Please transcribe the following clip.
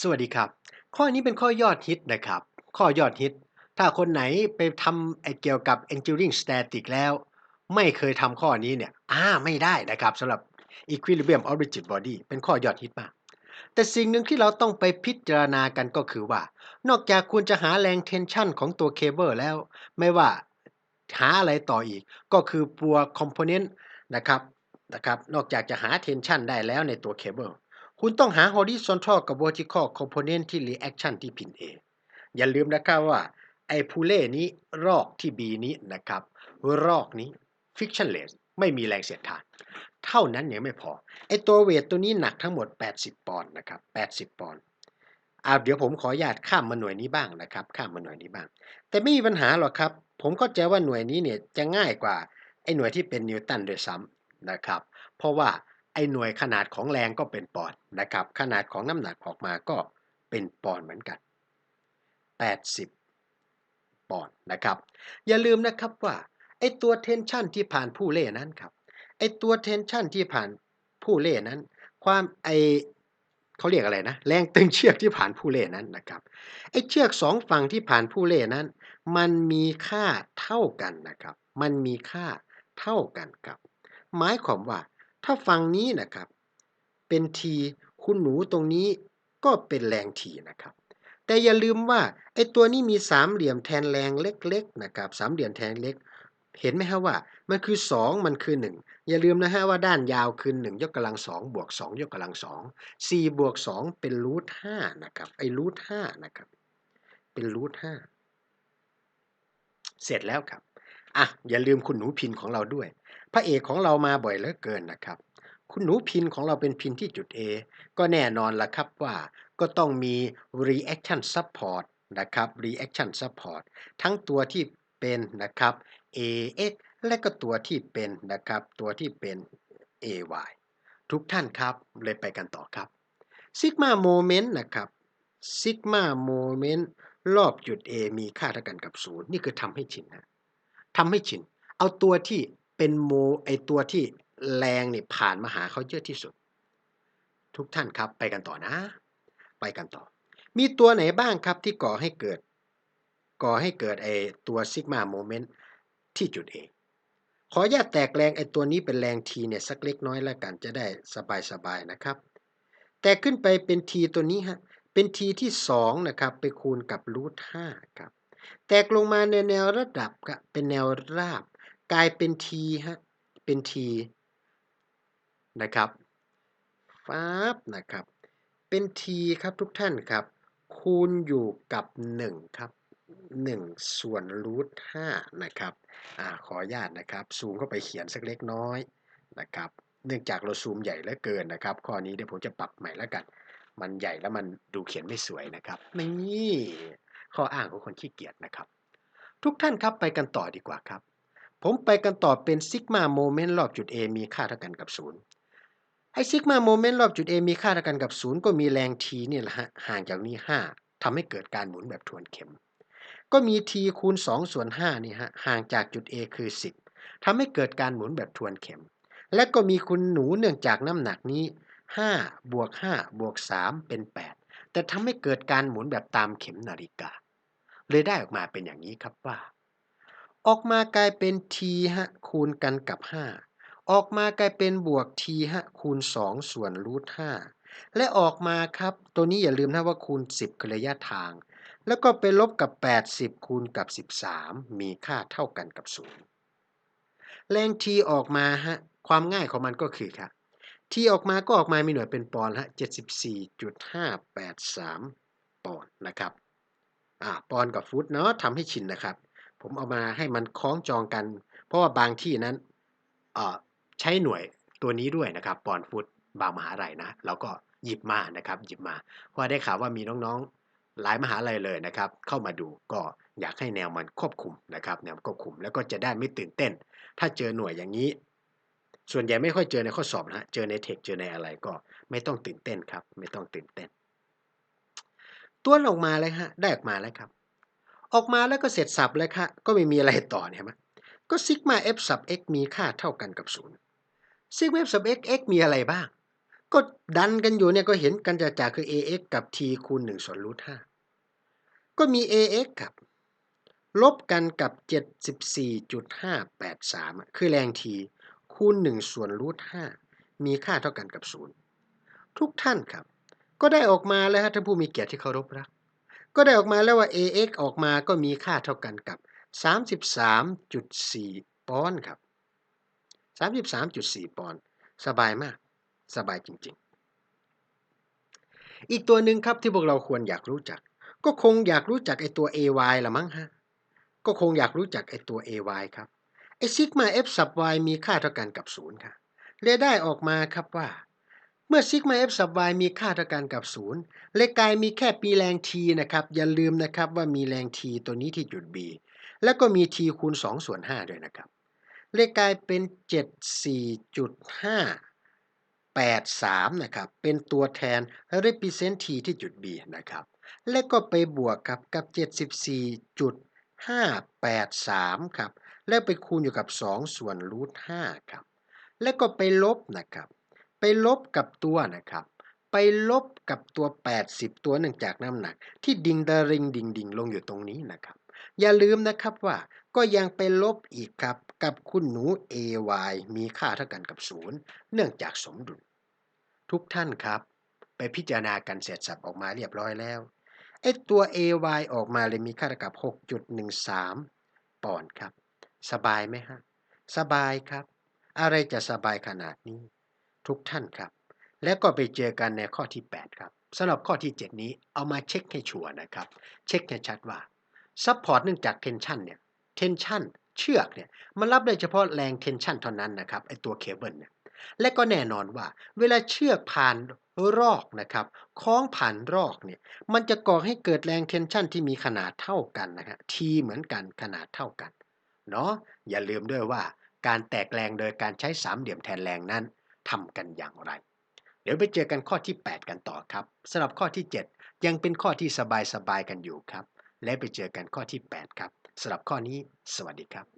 สวัสดีครับ ข้อนี้เป็นข้อยอดฮิตนะครับ ข้อยอดฮิต ถ้าคนไหนไปทำไอเกี่ยวกับ engineering static แล้ว ไม่เคยทำข้อนี้เนี่ยอ่าไม่ได้นะครับสำหรับ equilibrium of rigid body เป็นข้อยอดฮิตมาก แต่สิ่งหนึ่งที่เราต้องไปพิจารณากันก็คือว่า นอกจากคุณจะหาแรง tension ของตัวเคเบิลแล้ว ไม่ว่าหาอะไรต่ออีก ก็คือตัว component นะครับนะครับ นอกจากจะหา tension ได้แล้วในตัวเคเบิล คุณต้องหา horizontal กับ vertical component ที่ reaction ที่พิน A อย่าลืมนะครับว่า ไอ้พูเล่นี้รอกที่ B นี้นะครับ รอกนี้ frictionless ไม่มีแรงเสียดทาน เท่านั้นยังไม่พอ ไอ้ตัวเวทตัวนี้หนักทั้งหมด 80 ปอนด์นะครับ 80 ปอนด์อาเดี๋ยวผมขออนุญาตข้ามมาหน่วยนี้บ้างนะครับ ข้ามมาหน่วยนี้บ้าง แต่ไม่มีปัญหาหรอกครับ ผมเข้าใจว่าหน่วยนี้เนี่ยจะง่ายกว่าไอ้หน่วยที่เป็นนิวตันด้วยซ้ำนะครับ เพราะว่า ไอ้หน่วยขนาดของแรงก็เป็นปอนด์นะครับ ขนาดของน้ำหนักออกมาก็เป็นปอนด์เหมือนกัน 80 ปอนด์นะครับ อย่าลืมนะครับว่าไอ้ตัวเทนชันที่ผ่านผู้เล่นั้นครับไอ้ตัวเทนชันที่ผ่านผู้เล่นั้น ความไอเขาเรียกอะไรนะ แรงตึงเชือกที่ผ่านผู้เล่นั้นนะครับไอ้เชือกสองฝั่งที่ผ่านผู้เล่นั้น มันมีค่าเท่ากันนะครับ มันมีค่าเท่ากันครับ หมายความว่า ถ้าฝั่งนี้นะครับ เป็นทีคุณหนูตรงนี้ก็เป็นแรงทีนะครับ แต่อย่าลืมว่าไอ้ตัวนี้มีสามเหลี่ยมแทนแรงเล็ก ๆ นะครับสามเหลี่ยมแทนเล็ก เห็นไหมฮะว่ามันคือ 2 มันคือ 1 อย่าลืมนะฮะว่าด้านยาวคือ 1 ยกกำลัง2บวก2ยกกำลัง2 4บวก2เป็นรูท5นะครับไอ้รูท5นะครับ เป็นรูท5เสร็จแล้วครับ อะอย่าลืมคุณหนูพินของเราด้วย พระเอกของเรามาบ่อยเหลือเกินนะครับ คุณหนูพินของเราเป็นพินที่จุด A ก็แน่นอนละครับว่าก็ต้องมี reaction support นะครับ reaction support ทั้งตัวที่เป็นนะครับ AX และก็ตัวที่เป็นนะครับ ตัวที่เป็น AY ทุกท่านครับ เลยไปกันต่อครับ sigma moment นะครับ sigma moment รอบจุด A มีค่าเท่ากันกับ 0 นี่คือทำให้ชินนะ ทำให้ชิน เอาตัวที่เป็นโมไอตัวที่แรงเนี่ยผ่านมาหาเขาเยอะที่สุด ทุกท่านครับไปกันต่อนะ ไปกันต่อ มีตัวไหนบ้างครับที่ก่อให้เกิด ก่อให้เกิดไอตัวซิกมาโมเมนต์ที่จุด A ขออนุญาตแตกแรงไอตัวนี้เป็นแรงทีเนี่ยสักเล็กน้อยแล้วกันจะได้สบายๆนะครับ แต่ขึ้นไปเป็นทีตัวนี้ฮะเป็นทีที่ 2 นะครับ ไปคูณกับรูท5ครับ แตกลงมาในแนวระดับเป็นแนวราบ กลายเป็นทีฮะ เป็นทีนะครับฟ้าบนะครับ เป็นทีครับทุกท่านครับ คูณอยู่กับ 1 ครับ 1 ส่วนรูท5นะครับอขออนุญาตนะครับซูมเข้าไปเขียนสักเล็กน้อยนะครับ เนื่องจากเราซูมใหญ่เหลือเกินนะครับ ข้อนี้เดี๋ยวผมจะปรับใหม่แล้วกัน มันใหญ่แล้วมันดูเขียนไม่สวยนะครับ นี่ ข้ออ้างของคนขี้เกียจนะครับ ทุกท่านครับไปกันต่อดีกว่าครับ ผมไปกันต่อเป็นซิกมาโมเมนต์รอบจุด A มีค่าเท่ากันกับ 0 ไอ้ซิกมาโมเมนต์รอบจุด A มีค่าเท่ากันกับ 0 ก็มีแรง t เนี่ยแหละฮะห่างจากนี้ 5ทำให้เกิดการหมุนแบบทวนเข็ม ก็มี t คูณ 2 ส่วน5นี่ฮะห่างจากจุด A คือ 10ทำให้เกิดการหมุนแบบทวนเข็ม และก็มีคุณหนูเนื่องจากน้ำหนักนี้5บวก5บวก3เป็น 8 แต่ทำให้เกิดการหมุนแบบตามเข็มนาฬิกา เลยได้ออกมาเป็นอย่างนี้ครับว่า ออกมากลายเป็น t ฮะคูณกันกับ 5 ออกมากลายเป็นบวก t ฮะคูณ 2 ส่วนรูท5และออกมาครับ ตัวนี้อย่าลืมนะว่าคูณ 10คือระยะทาง แล้วก็ไปลบกับ 80 คูณกับ 13 มีค่าเท่ากันกับ0แรง t ออกมาฮะความง่ายของมันก็คือครับ t ออกมาก็ออกมามีหน่วยเป็นปอนด์ฮะ 74.583 ปอนด์นะครับ ปอนกับฟุตเนาะทำให้ชินนะครับ ผมเอามาให้มันคล้องจองกัน เพราะว่าบางที่นั้นใช้หน่วยตัวนี้ด้วยนะครับ ปอนฟุตบางมหาลัยนะเราก็หยิบมานะครับ หยิบมา เพราะได้ข่าวว่ามีน้องๆ หลายมหาลัยเลยนะครับ เข้ามาดูก็อยากให้แนวมันควบคุมนะครับ แนวควบคุมแล้วก็จะได้ไม่ตื่นเต้น ถ้าเจอหน่วยอย่างนี้ ส่วนใหญ่ไม่ค่อยเจอในข้อสอบนะเจอในเทคเจอในอะไรก็ไม่ต้องตื่นเต้นครับ ไม่ต้องตื่นเต้น ตัวออกมาเลยฮะ ได้ออกมาแล้วครับ ออกมาแล้วก็เสร็จสับเลยครับก็ไม่มีอะไรต่อเนี่ยมั้ยก็ซิกมา f sub x มีค่าเท่ากันกับ0ซิกมา f sub x x มีอะไรบ้าง ก็ดันกันอยู่เนี่ยก็เห็นกันจะๆคือ ax กับ t คูณ1ส่วนรูท5ก็มี ax ครับ ลบกันกับ 74.583 คือแรง t คูณ1ส่วนรูท5มีค่าเท่ากันกับ 0 ทุกท่านครับ ก็ได้ออกมาแล้วฮะท่านผู้มีเกียรติที่เคารพรัก ก็ได้ออกมาแล้วว่า ax ออกมาก็มีค่าเท่ากันกับ 33.4 ปอนด์ครับ 33.4 ปอนด์สบายมาก สบายจริงๆ อีกตัวหนึ่งครับที่พวกเราควรอยากรู้จัก ก็คงอยากรู้จักไอตัว ay ละมั้งฮะ ก็คงอยากรู้จักไอตัว ay ครับไอซิกมา f sub y มีค่าเท่ากันกับ 0 ค่ะเลยได้ออกมาครับว่า เมื่อซิกมา f sub y มีค่าเท่ากันกับ 0 เลยกลายมีแค่ปีแรง t นะครับ อย่าลืมนะครับว่ามีแรง t ตัวนี้ที่จุด b แล้วก็มี t คูณ 2 ส่วน 5 ด้วยนะครับ เลยกลายเป็น 74.583 นะครับ เป็นตัวแทน represent t ที่จุด b นะครับ และก็ไปบวกกับกับ 74.583 ครับ แล้วไปคูณอยู่กับ 2 ส่วนรูท5ครับ แล้วก็ไปลบนะครับ ไปลบกับตัวนะครับ ไปลบกับตัว 80 ตัวเนื่องจากน้ำหนัก ที่ดิ่งดาริงดิ่งดิ่งลงอยู่ตรงนี้นะครับ อย่าลืมนะครับว่าก็ยังไปลบอีกครับกับคุณหนู ay มีค่าเท่ากันกับ 0 เนื่องจากสมดุล ทุกท่านครับ ไปพิจารณากันเสร็จสับออกมาเรียบร้อยแล้วไอตัว ay ออกมาเลยมีค่าเท่ากับ 6.13 ปอนด์ครับ สบายไหมฮะ สบายครับ อะไรจะสบายขนาดนี้ ทุกท่านครับ แล้วก็ไปเจอกันในข้อที่ 8 ครับสำหรับข้อที่ 7 นี้เอามาเช็คให้ชัวร์นะครับ เช็คให้ชัดว่าซัพพอร์ตเนื่องจากเทนชันเนี่ยเทนชันเชือกเนี่ยมันรับได้เฉพาะแรงเทนชันเท่านั้นนะครับไอตัวเคเบิลเนี่ยและก็แน่นอนว่า เวลาเชือกผ่านรอกนะครับคล้องผ่านรอกเนี่ยมันจะก่อให้เกิดแรงเทนชันที่มีขนาดเท่ากันนะฮะทีเหมือนกันขนาดเท่ากันเนาะอย่าลืมด้วยว่าการแตกแรงโดยการใช้สามเหลี่ยมแทนแรงนั้น ทำกันอย่างไร เดี๋ยวไปเจอกันข้อที่ 8 กันต่อครับสำหรับข้อที่ 7 ยังเป็นข้อที่สบายๆกันอยู่ครับ และไปเจอกันข้อที่ 8 ครับสำหรับข้อนี้ สวัสดีครับ